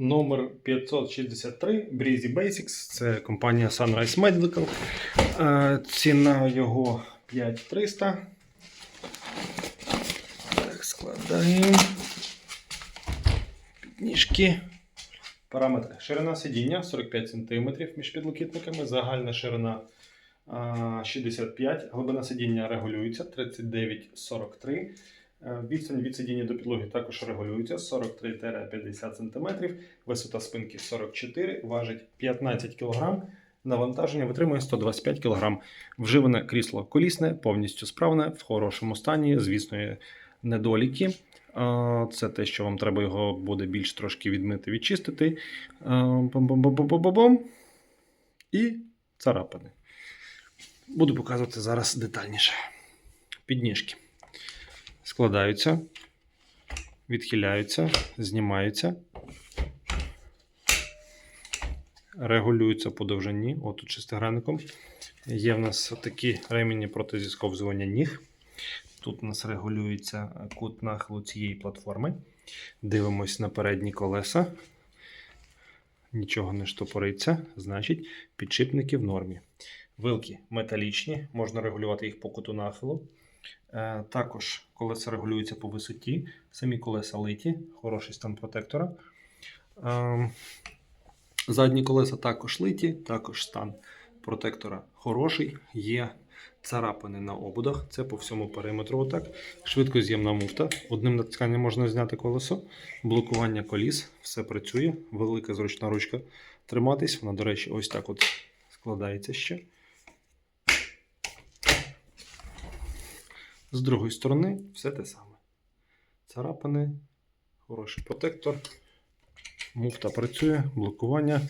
Номер 563 Breezy Basics. Це компанія Sunrise Medical. Е, Ціна його 5300. Так, складаємо. Підніжки. Параметри. Ширина сидіння 45 см між підлокітниками. Загальна ширина 65 Глибина сидіння регулюється 39-43 Е, Відстань від сидіння до підлоги також регулюється 43-50 см. Висота спинки 44 важить 15 кг. Навантаження витримує 125 кг. Вживане крісло колісне, повністю справне, в хорошому стані. Звісно, недоліки. Це те, що вам треба його буде більш трошки відмити, відчистити. А, Бом-бом-бом-бом-бом. І царапини. Буду показувати зараз детальніше. Підніжки складаються, відхиляються, знімаються, регулюються по довжині. От тут шестигранником. Є в нас такі ремені проти зісковзування ніг. Тут у нас регулюється кут нахилу цієї платформи. Дивимось на передні колеса. Нічого не штопориться, значить, підшипники в нормі. Вилки металічні, можна регулювати їх по куту нахилу. Е, Також колеса регулюються по висоті, самі колеса литі, хороший стан протектора. Е, Задні колеса також литі, також стан протектора хороший. Є царапини на ободах, це по всьому периметру. Отак. Швидкоз'ємна муфта. Одним натисканням можна зняти колесо, блокування коліс, все працює, велика зручна ручка триматись. Вона, до речі, ось так от складається ще. З другої сторони все те саме. Царапини, хороший протектор, муфта працює, блокування,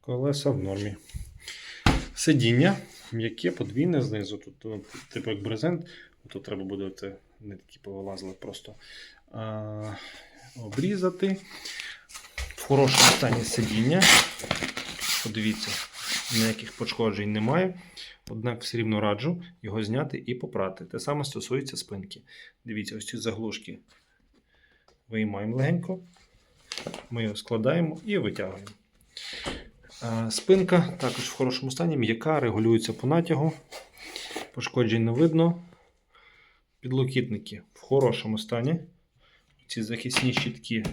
колеса в нормі. Сидіння м'яке, подвійне знизу. Тут ну, типу як брезент. Тут треба буде це не такі повилазили, просто а, обрізати. В хорошому стані сидіння. Подивіться, ніяких пошкоджень немає. Однак все рівно раджу його зняти і попрати. Те саме стосується спинки. Дивіться, ось ці заглушки виймаємо легенько. Ми його складаємо і витягуємо. Спинка також в хорошому стані, м'яка, регулюється по натягу. Пошкоджень не видно. Підлокітники в хорошому стані. Ці захисні щітки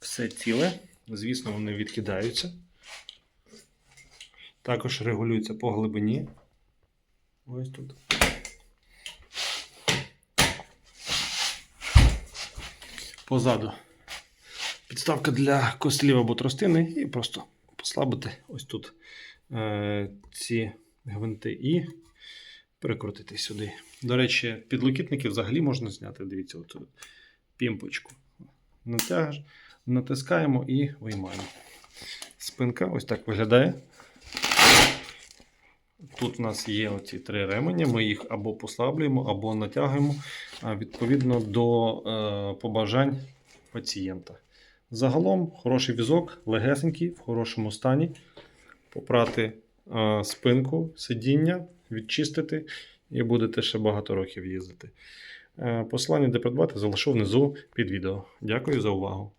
все ціле. Звісно, вони відкидаються. Також регулюється по глибині. Ось тут. Позаду підставка для костлів або тростини і просто послабити ось тут е, ці гвинти і прикрутити сюди. До речі, підлокітники взагалі можна зняти. Дивіться, от пімпочку. Натяж, натискаємо і виймаємо. Спинка ось так виглядає. Тут у нас є оці три ремені, ми їх або послаблюємо, або натягуємо відповідно до е, побажань пацієнта. Загалом хороший візок, легесенький, в хорошому стані. Попрати е, спинку, сидіння, відчистити і будете ще багато років їздити. Е, посилання, де придбати, залишу внизу під відео. Дякую за увагу.